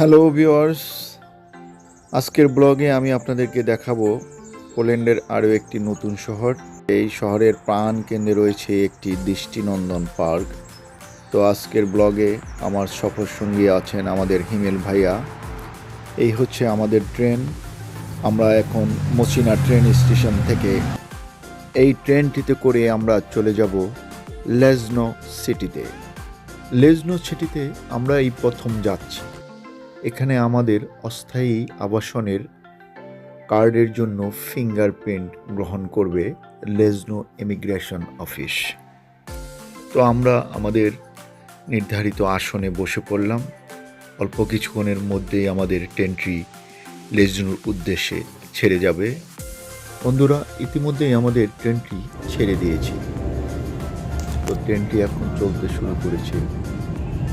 Hello viewers আজকের ব্লগে আমি আপনাদেরকে দেখাবো পোল্যান্ডের আরও একটি নতুন শহর। এই শহরের প্রাণ কেন্দ্রে রয়েছে একটি দৃষ্টিনন্দন পার্ক। তো আজকের ব্লগে আমার সফর সঙ্গী আছেন আমাদের হিমেল ভাইয়া। এই হচ্ছে আমাদের ট্রেন। আমরা এখন মচিনা ট্রেন স্টেশন থেকে। এই ট্রেনটিতে করে আমরা চলে যাব লেজনো সিটিতে। লেজনো সিটিতে আমরা এই প্রথম যাচ্ছি। এখানে আমাদের অস্থায়ী আবাসনের কার্ডের জন্য ফিঙ্গারপ্রিন্ট গ্রহণ করবে লেজনো ইমিগ্রেশন অফিস। তো আমরা আমাদের নির্ধারিত আসনে বসে পড়লাম। অল্প কিছুক্ষণের মধ্যেই আমাদের ট্রেনটি লেজনোর উদ্দেশ্যে ছেড়ে যাবে। বন্ধুরা, ইতিমধ্যেই আমাদের ট্রেনটি ছেড়ে দিয়েছি। তো ট্রেনটি এখন চলতে শুরু করেছে।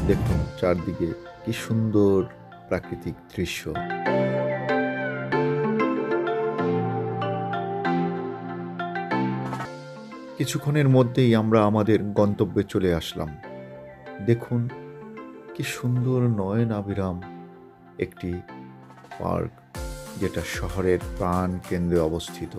দেখুন, চারদিকে কি সুন্দর প্রাকৃতিক দৃশ্য। কিছুক্ষণের মধ্যেই আমরা আমাদের গন্তব্যে চলে আসলাম। দেখুন কি সুন্দর নয়ন আবিরাম একটি পার্ক যেটা শহরের প্রাণ কেন্দ্রে অবস্থিত।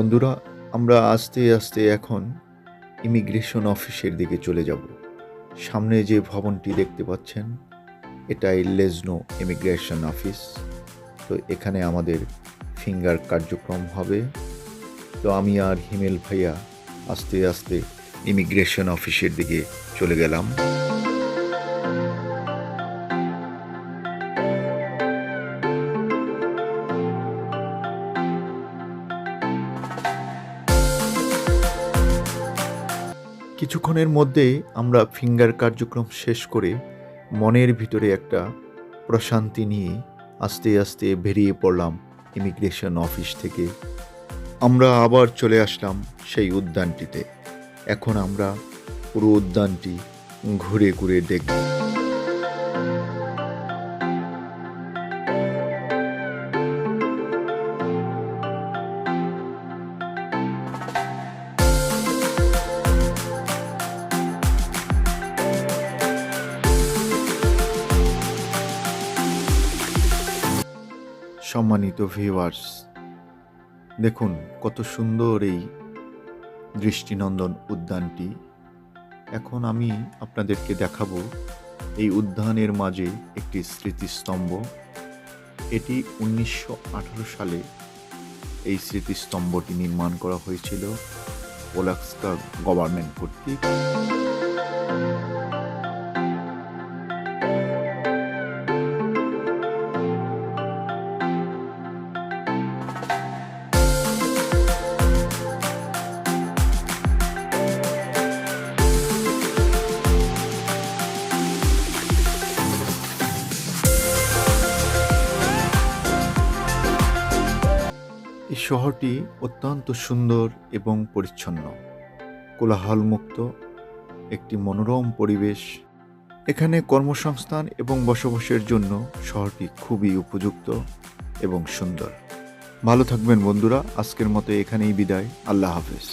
বন্ধুরা, আমরা আস্তে আস্তে এখন ইমিগ্রেশন অফিসের দিকে চলে যাব। সামনে যে ভবনটি দেখতে পাচ্ছেন, এটাই লেজনো ইমিগ্রেশন অফিস। তো এখানে আমাদের ফিঙ্গার কার্যক্রম হবে। তো আমি আর হিমেল ভাইয়া আস্তে আস্তে ইমিগ্রেশন অফিসের দিকে চলে গেলাম। কিছুক্ষণের মধ্যে আমরা ফিঙ্গার কার্যক্রম শেষ করে মনের ভিতরে একটা প্রশান্তি নিয়ে আস্তে আস্তে বেরিয়ে পড়লাম ইমিগ্রেশন অফিস থেকে। আমরা আবার চলে আসলাম সেই উদ্যানটিতে। এখন আমরা পুরো উদ্যানটি ঘুরে ঘুরে দেখব। সম্মানিত ভিউয়ার্স দেখুন কত সুন্দর এই দৃষ্টিনন্দন উদ্যানটি। এখন আমি আপনাদেরকে দেখাবো এই উদ্যানের মাঝে একটি স্মৃতিস্তম্ভ। এটি উনিশশো আঠারো সালে এই স্মৃতিস্তম্ভটি নির্মাণ করা হয়েছিল পোলাক্সকা গভর্নমেন্ট কর্তৃক। শহরটি অত্যন্ত সুন্দর এবং পরিচ্ছন্ন, কোলাহলমুক্ত, একটি মনোরম পরিবেশ। এখানে কর্মসংস্থান এবং বসবাসের জন্য শহরটি খুবই উপযুক্ত এবং সুন্দর। ভালো থাকবেন বন্ধুরা, আজকের মতো এখানেই বিদায়। আল্লাহ হাফেজ।